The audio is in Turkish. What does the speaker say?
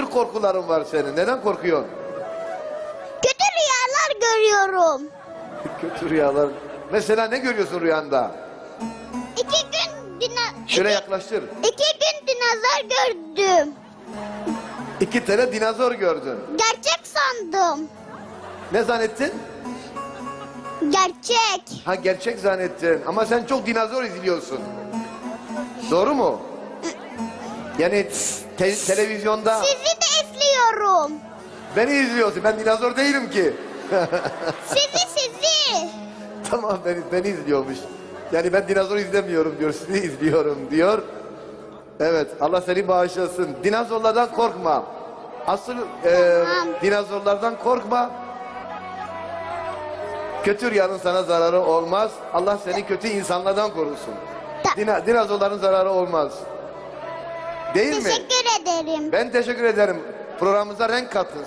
tür korkuların var senin? Neden korkuyorsun? Kötü rüyalar görüyorum. Kötü rüyalar. Mesela ne görüyorsun rüyanda? İki gün dina... Şöyle iki, yaklaştır. iki gün dinozor gördüm. İki tane dinozor gördün. Gerçek sandım. Ne zannettin? Gerçek. Ha gerçek zannettin. Ama sen çok dinozor izliyorsun. Doğru mu? Yani te- televizyonda Sizi de izliyorum. beni izliyorsun. Ben dinozor değilim ki. Sizi sizi. tamam beni, beni izliyormuş. Yani ben dinozor izlemiyorum diyor. Sizi izliyorum diyor. Evet Allah seni bağışlasın. Dinozorlardan korkma. Asıl e, Tamam. dinozorlardan korkma. Kötü rüyanın sana zararı olmaz. Allah seni kötü insanlardan korusun. Dina, dinozorların zararı olmaz. Değil mi? Teşekkür ederim. Ben teşekkür ederim. Programımıza renk kattın.